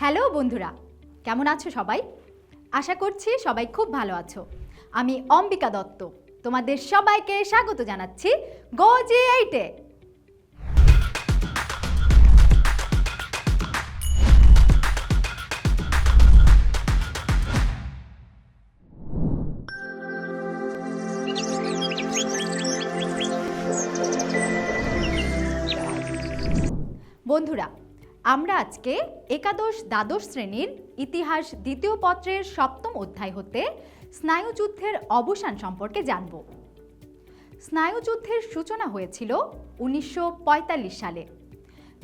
Hello বন্ধুরা, কেমন আছো সবাই? আশা করছি সবাই খুব ভালো আছো। আমি অম্বিকা দত্ত, তোমাদের সবাইকে স্বাগত জানাচ্ছি গো জি এইটে। বন্ধুরা আমরা আজকে একাদশ দ্বাদশ শ্রেণির ইতিহাস দ্বিতীয় পত্রের সপ্তম অধ্যায় হতে স্নায়ুযুদ্ধের অবসান সম্পর্কে জানব। স্নায়ুযুদ্ধের সূচনা হয়েছিল উনিশশো পঁয়তাল্লিশ সালে,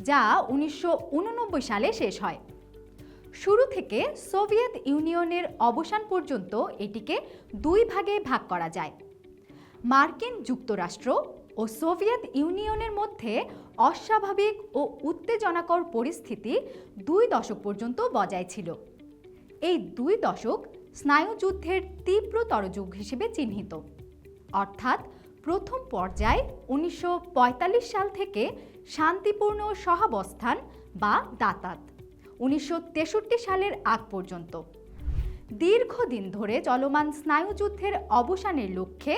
যা উনিশশো উননব্বই সালে শেষ হয়। শুরু থেকে সোভিয়েত ইউনিয়নের অবসান পর্যন্ত এটিকে দুই ভাগে ভাগ করা যায়। মার্কিন যুক্তরাষ্ট্র ও সোভিয়েত ইউনিয়নের মধ্যে অস্বাভাবিক ও উত্তেজনাকর পরিস্থিতি দুই দশক পর্যন্ত বজায় ছিল। এই দুই দশক স্নায়ুযুদ্ধের তীব্রতর যুগ হিসেবে চিহ্নিত। অর্থাৎ প্রথম পর্যায়ে উনিশশো পঁয়তাল্লিশ সাল থেকে শান্তিপূর্ণ সহাবস্থান বা দাতাত, উনিশশো তেষট্টি সালের আগ পর্যন্ত। দীর্ঘদিন ধরে চলমান স্নায়ুযুদ্ধের অবসানের লক্ষ্যে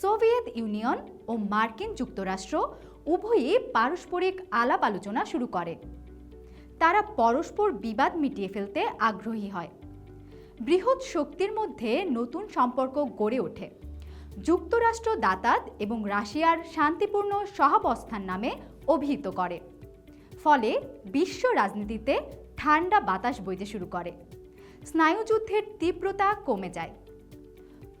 সোভিয়েত ইউনিয়ন ও মার্কিন যুক্তরাষ্ট্র উভয়ই পারস্পরিক আলাপ আলোচনা শুরু করে। তারা পরস্পর বিবাদ মিটিয়ে ফেলতে আগ্রহী হয়। বৃহৎ শক্তির মধ্যে নতুন সম্পর্ক গড়ে ওঠে। যুক্তরাষ্ট্র দাতাত এবং রাশিয়ার শান্তিপূর্ণ সহাবস্থান নামে অভিহিত করে। ফলে বিশ্ব রাজনীতিতে ঠান্ডা বাতাস বইতে শুরু করে। স্নায়ুযুদ্ধের তীব্রতা কমে যায়।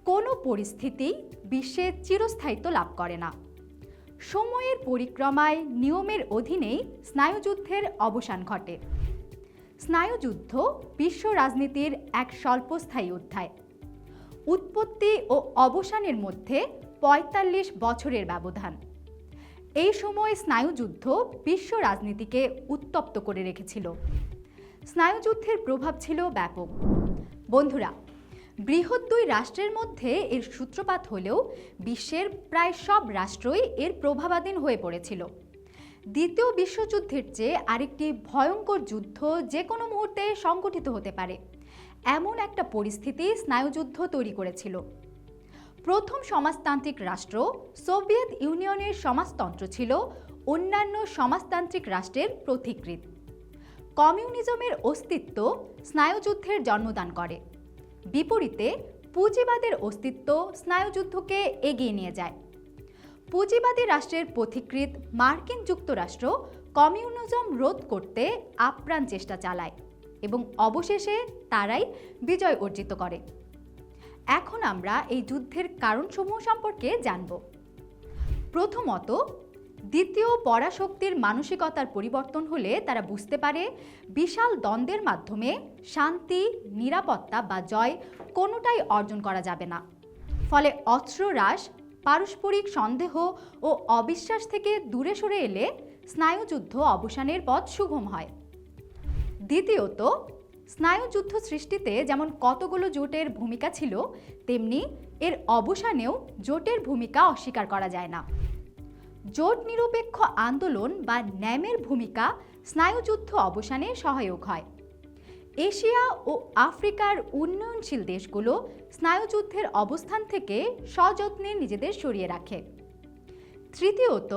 কোনো পরিস্থিতি বিশ্বে চিরস্থায়িত্ব লাভ করে না। সময়ের পরিক্রমায় নিয়মের অধীনেই স্নায়ুযুদ্ধের অবসান ঘটে। স্নায়ুযুদ্ধ বিশ্ব রাজনীতির এক স্বল্পস্থায়ী অধ্যায়। উৎপত্তি ও অবসানের মধ্যে ৪৫ বছরের ব্যবধান। এই সময় স্নায়ুযুদ্ধ বিশ্ব রাজনীতিকে উত্তপ্ত করে রেখেছিল। স্নায়ুযুদ্ধের প্রভাব ছিল ব্যাপক। বন্ধুরা বৃহৎ দুই রাষ্ট্রের মধ্যে এর সূত্রপাত হলেও বিশ্বের প্রায় সব রাষ্ট্রই এর প্রভাবাধীন হয়ে পড়েছিল। দ্বিতীয় বিশ্বযুদ্ধের চেয়ে আরেকটি ভয়ঙ্কর যুদ্ধ যে কোনো মুহূর্তে সংগঠিত হতে পারে। এমন একটা পরিস্থিতি স্নায়ুযুদ্ধ তৈরি করেছিল। প্রথম সমাজতান্ত্রিক রাষ্ট্র সোভিয়েত ইউনিয়নের সমাজতন্ত্র ছিল, অন্যান্য সমাজতান্ত্রিক রাষ্ট্রের প্রতিকৃত। কমিউনিজমের অস্তিত্ব স্নায়ুযুদ্ধের জন্মদান করে। বিপরীতে পুঁজিবাদের অস্তিত্ব স্নায়ুযুদ্ধকে এগিয়ে নিয়ে যায়। পুঁজিবাদী রাষ্ট্রের পথিকৃত মার্কিন যুক্তরাষ্ট্র কমিউনিজম রোধ করতে আপ্রাণ চেষ্টা চালায় এবং অবশেষে তারাই বিজয় অর্জিত করে। এখন আমরা এই যুদ্ধের কারণসমূহ সম্পর্কে জানব। প্রথমত দ্বিতীয় পরাশক্তির মানসিকতার পরিবর্তন হলে তারা বুঝতে পারে বিশাল দ্বন্দ্বের মাধ্যমে শান্তি, নিরাপত্তা বা জয় কোনোটাই অর্জন করা যাবে না। ফলে অস্ত্র হ্রাস, পারস্পরিক সন্দেহ ও অবিশ্বাস থেকে দূরে সরে এলে স্নায়ুযুদ্ধ অবসানের পথ সুগম হয়। দ্বিতীয়ত, স্নায়ুযুদ্ধ সৃষ্টিতে যেমন কতগুলো জোটের ভূমিকা ছিল, তেমনি এর অবসানেও জোটের ভূমিকা অস্বীকার করা যায় না। জোট নিরপেক্ষ আন্দোলন বা ন্যামের ভূমিকা স্নায়ুযুদ্ধ অবসানে সহায়ক হয়। এশিয়া ও আফ্রিকার উন্নয়নশীল দেশগুলো স্নায়ুযুদ্ধের অবস্থান থেকে সযত্নে নিজেদের সরিয়ে রাখে। তৃতীয়ত,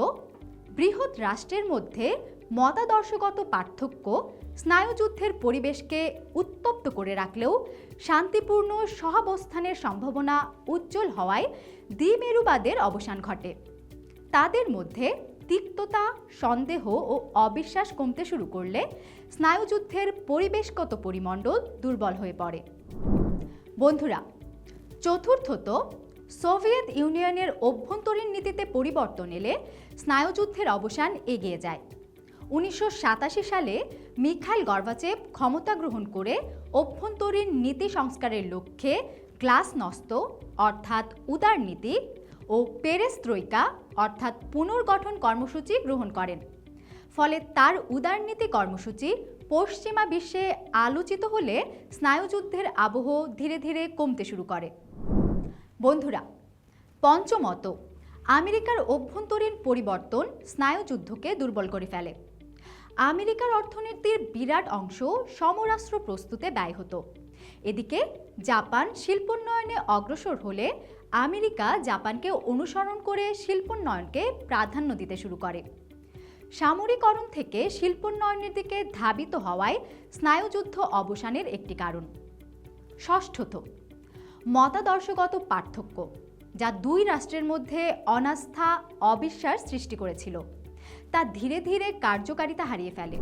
বৃহৎ রাষ্ট্রের মধ্যে মতাদর্শগত পার্থক্য স্নায়ুযুদ্ধের পরিবেশকে উত্তপ্ত করে রাখলেও শান্তিপূর্ণ সহাবস্থানের সম্ভাবনা উজ্জ্বল হওয়ায় দ্বিমেরুবাদের অবসান ঘটে। তাদের মধ্যে তিক্ততা, সন্দেহ ও অবিশ্বাস কমতে শুরু করলে স্নায়ুযুদ্ধের পরিবেশগত পরিমণ্ডল দুর্বল হয়ে পড়ে। বন্ধুরা, চতুর্থত সোভিয়েত ইউনিয়নের অভ্যন্তরীণ নীতিতে পরিবর্তন এলে স্নায়ুযুদ্ধের অবসান এগিয়ে যায়। উনিশশো সাতাশি সালে মিখাইল গর্বাচেভ ক্ষমতা গ্রহণ করে অভ্যন্তরীণ নীতি সংস্কারের লক্ষ্যে গ্লাসনস্ত অর্থাৎ উদারনীতি ও পেরেস্ত্রৈকা অর্থাৎ পুনর্গঠন কর্মসূচি গ্রহণ করেন। ফলে তার উদারনীতি কর্মসূচি পশ্চিমা বিশ্বে আলোচিত হলে স্নায়ুযুদ্ধের আবহ ধীরে ধীরে কমতে শুরু করে। বন্ধুরা, পঞ্চমত, আমেরিকার অভ্যন্তরীণ পরিবর্তন স্নায়ুযুদ্ধকে দুর্বল করে ফেলে। আমেরিকার অর্থনীতির বিরাট অংশ সমরাস্ত্র প্রস্তুতে ব্যয় হতো। এদিকে জাপান শিল্পোন্নয়নে অগ্রসর হলে আমেরিকা জাপানকে অনুসরণ করে শিল্পোন্নয়নকে প্রাধান্য দিতে শুরু করে। সামরিকরণ থেকে শিল্পোন্নয়নের দিকে ধাবিত হওয়ায় স্নায়ুযুদ্ধ অবসানের একটি কারণ। ষষ্ঠত, মতাদর্শগত পার্থক্য, যা দুই রাষ্ট্রের মধ্যে অনাস্থা, অবিশ্বাস সৃষ্টি করেছিল। তা ধীরে ধীরে কার্যকারিতা হারিয়ে ফেলে।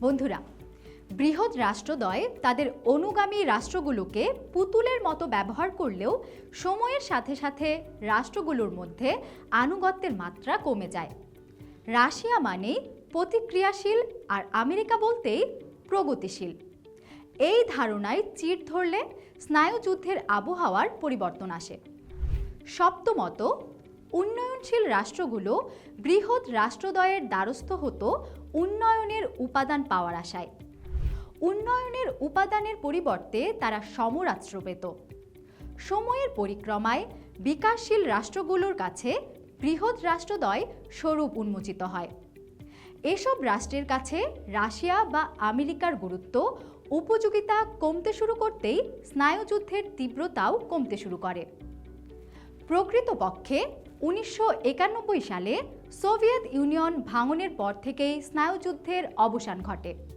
বন্ধুরা বৃহৎ রাষ্ট্রদ্বয় তাদের অনুগামী রাষ্ট্রগুলোকে পুতুলের মতো ব্যবহার করলেও সময়ের সাথে সাথে রাষ্ট্রগুলোর মধ্যে আনুগত্যের মাত্রা কমে যায়। রাশিয়া মানেই প্রতিক্রিয়াশীল আর আমেরিকা বলতেই প্রগতিশীল। এই ধারণায় চির ধরলে স্নায়ুযুদ্ধের আবহাওয়ার পরিবর্তন আসে। সপ্তমত, উন্নয়নশীল রাষ্ট্রগুলো বৃহৎ রাষ্ট্রদ্বয়ের দ্বারস্থ হতো উন্নয়নের উপাদান পাওয়ার আশায়। উন্নয়নের উপাদানের পরিবর্তে তারা সমরাস্ত্র পেত। সময়ের পরিক্রমায় বিকাশশীল রাষ্ট্রগুলোর কাছে বৃহৎ রাষ্ট্রদ্বয় স্বরূপ উন্মোচিত হয়। এসব রাষ্ট্রের কাছে রাশিয়া বা আমেরিকার গুরুত্ব উপযোগিতা কমতে শুরু করতেই স্নায়ুযুদ্ধের তীব্রতাও কমতে শুরু করে। প্রকৃতপক্ষে, উনিশশো একানব্বই সালে সোভিয়েত ইউনিয়ন ভাঙনের পর থেকেই স্নায়ুযুদ্ধের অবসান ঘটে।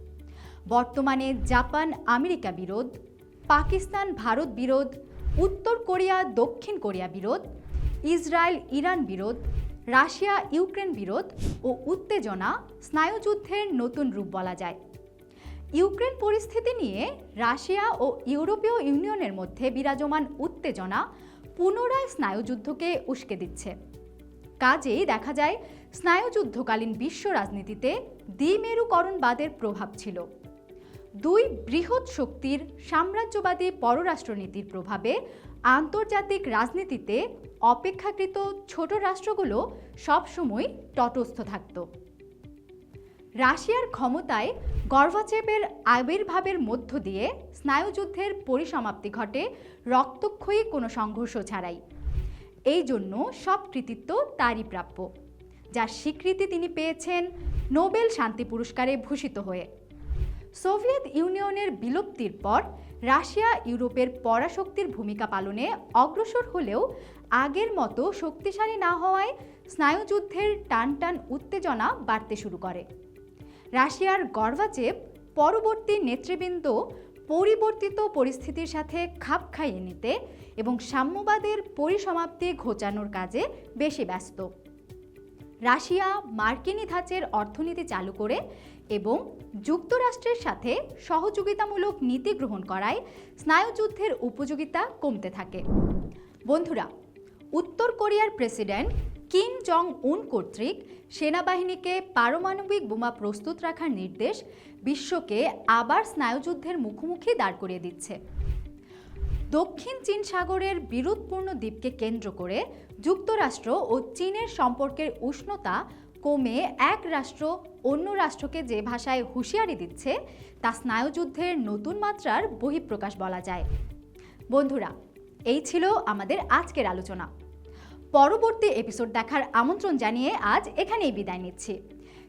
বর্তমানে জাপান আমেরিকা বিরোধ, পাকিস্তান ভারত বিরোধ, উত্তর কোরিয়া, দক্ষিণ কোরিয়া বিরোধ, ইসরায়েল ইরান বিরোধ, রাশিয়া ইউক্রেন বিরোধ ও উত্তেজনা স্নায়ুযুদ্ধের নতুন রূপ বলা যায়। ইউক্রেন পরিস্থিতি নিয়ে রাশিয়া ও ইউরোপীয় ইউনিয়নের মধ্যে বিরাজমান উত্তেজনা পুনরায় স্নায়ুযুদ্ধকে উস্কে দিচ্ছে। কাজেই দেখা যায়, স্নায়ুযুদ্ধকালীন বিশ্ব রাজনীতিতে দ্বিমেরুকরণবাদের প্রভাব ছিল। দুই বৃহৎ শক্তির সাম্রাজ্যবাদী পররাষ্ট্রনীতির প্রভাবে আন্তর্জাতিক রাজনীতিতে অপেক্ষাকৃত ছোট রাষ্ট্রগুলো সবসময় তটস্থ থাকত। রাশিয়ার ক্ষমতায় গর্ভাচেপের আবির্ভাবের মধ্য দিয়ে স্নায়ুযুদ্ধের পরিসমাপ্তি ঘটে রক্তক্ষয়ী কোনো সংঘর্ষ ছাড়াই। এই জন্য সব কৃতিত্ব তারই প্রাপ্য, যার স্বীকৃতি তিনি পেয়েছেন নোবেল শান্তি পুরস্কারে ভূষিত হয়ে। সোভিয়েত ইউনিয়নের বিলুপ্তির পর রাশিয়া ইউরোপের পরাশক্তির ভূমিকা পালনে অগ্রসর হলেও আগের মতো শক্তিশালী না হওয়ায় স্নায়ুযুদ্ধের টান টান উত্তেজনা বাড়তে শুরু করে। রাশিয়ার গর্ভাচেপ পরবর্তী নেতৃবৃন্দ পরিবর্তিত পরিস্থিতির সাথে খাপ খাইয়ে নিতে এবং সাম্যবাদের পরিসমাপ্তি ঘোচানোর কাজে বেশি ব্যস্ত। রাশিয়া মার্কিনী ধাঁচের অর্থনীতি চালু করে এবং যুক্তরাষ্ট্রের সাথে সহযোগিতামূলক নীতি গ্রহণ করায় স্নায়ুযুদ্ধের উপযোগিতা কমতে থাকে। বন্ধুরা, উত্তর কোরিয়ার প্রেসিডেন্ট কিম জং উন কর্তৃক সেনাবাহিনীকে পারমাণবিক বোমা প্রস্তুত রাখার নির্দেশ বিশ্বকে আবার স্নায়ুযুদ্ধের মুখোমুখি দাঁড় করিয়ে দিচ্ছে। দক্ষিণ চীন সাগরের বিরোধপূর্ণ দ্বীপকে কেন্দ্র করে যুক্তরাষ্ট্র ও চীনের সম্পর্কের উষ্ণতা কমে এক রাষ্ট্র অন্য রাষ্ট্রকে যে ভাষায় হুঁশিয়ারি দিচ্ছে, তা স্নায়ুযুদ্ধের নতুন মাত্রার বহিঃপ্রকাশ বলা যায়। বন্ধুরা, এই ছিল আমাদের আজকের আলোচনা। পরবর্তী এপিসোড দেখার আমন্ত্রণ জানিয়ে আজ এখানেই বিদায় নিচ্ছি।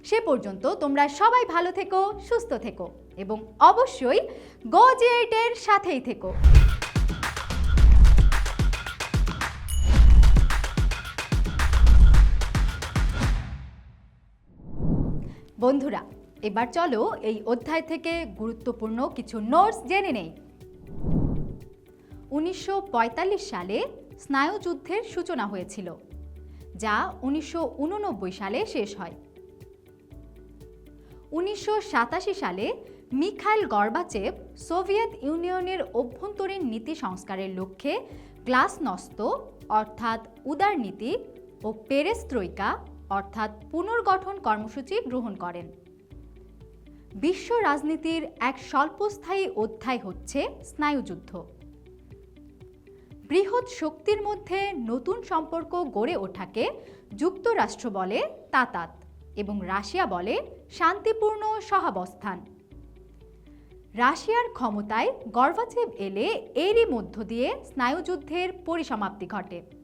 সে পর্যন্ত তোমরা সবাই ভালো থেকো, সুস্থ থেকো এবং অবশ্যই গো জিএইটের সাথেই থেকো। বন্ধুরা, এবার চলো এই অধ্যায় থেকে গুরুত্বপূর্ণ কিছু নোটস জেনে নেই। উনিশশো পঁয়তাল্লিশ সালে স্নায়ুযুদ্ধের সূচনা হয়েছিল, যা উনিশশো উননব্বই সালে শেষ হয়। উনিশশো সাতাশি সালে মিখাইল গর্বাচেভ সোভিয়েত ইউনিয়নের অভ্যন্তরীণ নীতি সংস্কারের লক্ষ্যে গ্লাসনস্ত, অর্থাৎ উদারনীতি ও পেরেস্ত্রৈকা অর্থাৎ পুনর্গঠন কর্মসূচি গ্রহণ করেন। বিশ্ব রাজনীতির এক স্বল্পস্থায়ী অধ্যায় হচ্ছে স্নায়ুযুদ্ধ। বৃহৎ শক্তির মধ্যে নতুন সম্পর্ক গড়ে ওঠাকে যুক্তরাষ্ট্র বলে তাতাত এবং রাশিয়া বলে শান্তিপূর্ণ সহাবস্থান। রাশিয়ার ক্ষমতায় গর্বাচেভ এলে এরই মধ্য দিয়ে স্নায়ুযুদ্ধের পরিসমাপ্তি ঘটে।